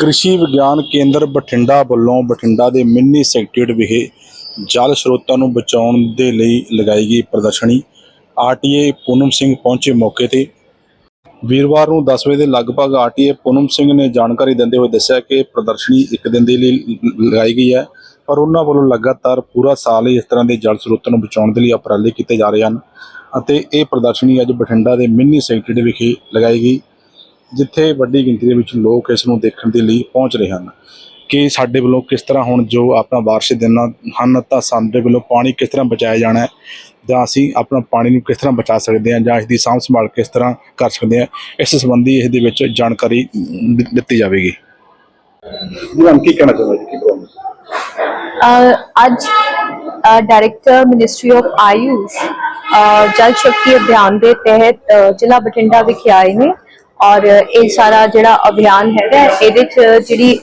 ਕ੍ਰਿਸ਼ੀ ਵਿਗਿਆਨ ਕੇਂਦਰ ਬਠਿੰਡਾ ਵੱਲੋਂ ਬਠਿੰਡਾ ਦੇ ਮਿੰਨੀ ਸੈਕਟਰੀਟ ਵਿਖੇ ਜਲ ਸਰੋਤਾਂ ਨੂੰ ਬਚਾਉਣ ਦੇ ਲਈ ਲਗਾਈ ਗਈ ਪ੍ਰਦਰਸ਼ਨੀ। ਆਰਟੀਏ ਪੂਨਮ ਸਿੰਘ ਪਹੁੰਚੇ ਮੌਕੇ ਤੇ। ਵੀਰਵਾਰ ਨੂੰ 10 ਵਜੇ ਦੇ ਲਗਭਗ ਆਰਟੀਏ ਪੂਨਮ ਸਿੰਘ ਨੇ ਜਾਣਕਾਰੀ ਦਿੰਦੇ ਹੋਏ ਦੱਸਿਆ ਕਿ ਪ੍ਰਦਰਸ਼ਨੀ ਇੱਕ ਦਿਨ ਦੇ ਲਈ ਲਗਾਈ ਗਈ ਹੈ, ਪਰ ਉਹਨਾਂ ਵੱਲੋਂ ਲਗਾਤਾਰ ਪੂਰਾ ਸਾਲ ਇਸ ਤਰ੍ਹਾਂ ਦੇ ਜਲ ਸਰੋਤਾਂ ਨੂੰ ਬਚਾਉਣ ਦੇ ਲਈ ਉਪਰਾਲੇ ਕੀਤੇ ਜਾ ਰਹੇ ਹਨ ਅਤੇ ਇਹ ਪ੍ਰਦਰਸ਼ਨੀ ਅੱਜ ਬਠਿੰਡਾ ਦੇ ਮਿੰਨੀ ਸੈਕਟਰੀਟ ਵਿਖੇ ਲਗਾਈ ਗਈ। ਜਿੱਥੇ ਵੱਡੀ ਗਿਣਤੀ ਦੇ ਵਿੱਚ ਲੋਕ ਇਸ ਨੂੰ ਦੇਖਣ ਦੇ ਲਈ ਪਹੁੰਚ ਰਹੇ ਹਨ ਕਿ ਸਾਡੇ ਵੱਲੋਂ ਕਿਸ ਤਰ੍ਹਾਂ ਹੁਣ ਜੋ ਆਪਣਾ ਬਾਰਿਸ਼ ਦੇ ਦਿਨ ਹਨ ਤਾਂ ਸਾਡੇ ਵੱਲੋਂ ਪਾਣੀ ਕਿਸ ਤਰ੍ਹਾਂ ਬਚਾਇਆ ਜਾਣਾ ਹੈ ਜਾਂ ਅਸੀਂ ਆਪਣਾ ਪਾਣੀ ਨੂੰ ਕਿਸ ਤਰ੍ਹਾਂ ਬਚਾ ਸਕਦੇ ਹਾਂ ਜਾਂ ਇਸ ਦੀ ਸਾਂਭ ਸੰਭਾਲ ਕਿਸ ਤਰ੍ਹਾਂ ਕਰ ਸਕਦੇ ਹਾਂ ਇਸ ਸੰਬੰਧੀ ਇਸ ਦੇ ਵਿੱਚ ਜਾਣਕਾਰੀ ਦਿੱਤੀ ਜਾਵੇਗੀ। ਜੀ ਕੀ ਕਹਿਣਾ ਚਾਹੁੰਦੇ ਜੀ? ਅੱਜ director ministry of Ayush Jal Shakti Abhiyan ਦੇ ਤਹਿਤ ਜ਼ਿਲ੍ਹਾ ਬਠਿੰਡਾ ਵਿਖੇ ਆਏ ਨੇ। ਔਰ ਇਹ ਸਾਰਾ ਜਿਹੜਾ ਅਭਿਆਨ ਹੈਗਾ ਇਹਦੇ ਚ ਜਿਹੜੀ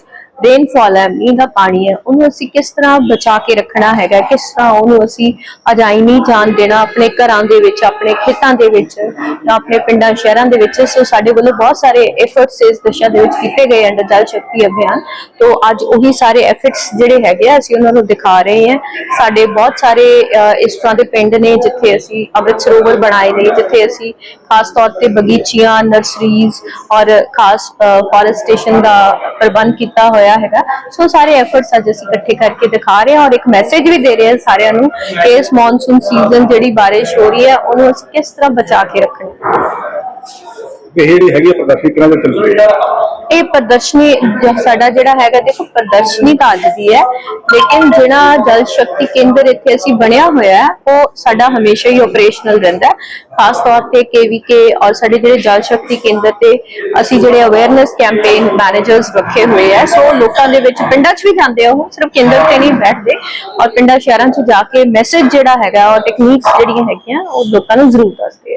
ਰੇਨਫਾਲ ਹੈ, ਮੀਂਹ ਦਾ ਪਾਣੀ ਹੈ, ਉਹਨੂੰ ਅਸੀਂ ਕਿਸ ਤਰ੍ਹਾਂ ਬਚਾ ਕੇ ਰੱਖਣਾ ਹੈਗਾ, ਕਿਸ ਤਰ੍ਹਾਂ ਉਹਨੂੰ ਅਸੀਂ ਅਜਾਈ ਨਹੀਂ ਜਾਣ ਦੇਣਾ ਆਪਣੇ ਘਰਾਂ ਦੇ ਵਿੱਚ, ਆਪਣੇ ਖੇਤਾਂ ਦੇ ਵਿੱਚ, ਜਾਂ ਆਪਣੇ ਪਿੰਡਾਂ, ਸ਼ਹਿਰਾਂ ਦੇ ਵਿੱਚ। ਸੋ ਸਾਡੇ ਵੱਲੋਂ ਬਹੁਤ ਸਾਰੇ ਐਫਰਟਸ ਇਸ ਦਿਸ਼ਾ ਦੇ ਵਿੱਚ ਕੀਤੇ ਗਏ ਅੰਡਰ ਜਲ ਸ਼ਕਤੀ ਅਭਿਆਨ। ਤੋਂ ਅੱਜ ਉਹੀ ਸਾਰੇ ਐਫਰਟਸ ਜਿਹੜੇ ਹੈਗੇ ਆ, ਅਸੀਂ ਉਹਨਾਂ ਨੂੰ ਦਿਖਾ ਰਹੇ ਹਾਂ। ਸਾਡੇ ਬਹੁਤ ਸਾਰੇ ਇਸ ਤਰ੍ਹਾਂ ਦੇ ਪਿੰਡ ਨੇ ਜਿੱਥੇ ਅਸੀਂ ਅੰਮ੍ਰਿਤ ਸਰੋਵਰ ਬਣਾਏ ਨੇ, ਜਿੱਥੇ ਅਸੀਂ ਖਾਸ ਤੌਰ ਤੇ ਬਗੀਚੀਆਂ, ਨਰਸਰੀਜ਼ ਔਰ ਖਾਸ ਫੋਰੈਸਟੇਸ਼ਨ ਦਾ ਪ੍ਰਬੰਧ ਕੀਤਾ ਹੋਇਆ ਹੈਗਾ। ਸੋ ਸਾਰੇ ਐਫਰਟਸ ਅੱਜ ਅਸੀਂ ਇਕੱਠੇ ਕਰਕੇ ਦਿਖਾ ਰਹੇ ਹਾਂ ਔਰ ਇੱਕ ਮੈਸੇਜ ਵੀ ਦੇ ਰਹੇ ਹਾਂ ਸਾਰਿਆਂ ਨੂੰ ਕਿ ਇਸ ਮੌਨਸੂਨ ਸੀਜ਼ਨ ਜਿਹੜੀ ਬਾਰਿਸ਼ ਹੋ ਰਹੀ ਹੈ, ਉਹਨੂੰ ਅਸੀਂ ਕਿਸ ਤਰ੍ਹਾਂ ਬਚਾ ਕੇ ਰੱਖਣਾ ਇਹ ਜਿਹੜੀ ਹੈਗੀ ਪ੍ਰਦਰਸ਼ਨੀ ਕਿਹਨਾਂ ਦੇ ਚੱਲ ਇਹ ਪ੍ਰਦਰਸ਼ਨੀ ਜੋ ਸਾਡਾ ਜਿਹੜਾ ਹੈਗਾ ਦੇਖੋ ਪ੍ਰਦਰਸ਼ਨੀ ਤਾਂ ਅੱਜ ਦੀ ਹੈ, ਲੇਕਿਨ ਜਿਹੜਾ ਜਲ ਸ਼ਕਤੀ ਕੇਂਦਰ ਇੱਥੇ ਅਸੀਂ ਬਣਿਆ ਹੋਇਆ ਹੈ, ਉਹ ਸਾਡਾ ਹਮੇਸ਼ਾ ਹੀ ਆਪਰੇਸ਼ਨਲ ਰਹਿੰਦਾ ਹੈ। ਖਾਸ ਤੌਰ ਤੇ ਕੇਵੀਕੇ ਔਰ ਸਾਡੇ ਜਿਹੜੇ ਜਲ ਸ਼ਕਤੀ ਕੇਂਦਰ ਤੇ ਅਸੀਂ ਜਿਹੜੇ ਅਵੇਅਰਨੈਸ ਕੈਂਪੇਨ ਮੈਨੇਜਰਸ ਰੱਖੇ ਹੋਏ ਆ ਸੋ ਲੋਕਾਂ ਦੇ ਵਿੱਚ ਪਿੰਡਾਂ 'ਚ ਵੀ ਜਾਂਦੇ ਆ ਉਹ, ਸਿਰਫ ਕੇਂਦਰ ਤੇ ਨਹੀਂ ਬੈਠਦੇ। ਔਰ ਪਿੰਡਾਂ ਸ਼ਹਿਰਾਂ 'ਚ ਜਾ ਕੇ ਮੈਸੇਜ ਜਿਹੜਾ ਹੈਗਾ ਔਰ ਟੈਕਨੀਕਸ ਜਿਹੜੀਆਂ ਹੈਗੀਆਂ, ਉਹ ਲੋਕਾਂ ਨੂੰ ਜ਼ਰੂਰ ਦੱਸਦੇ ਆ।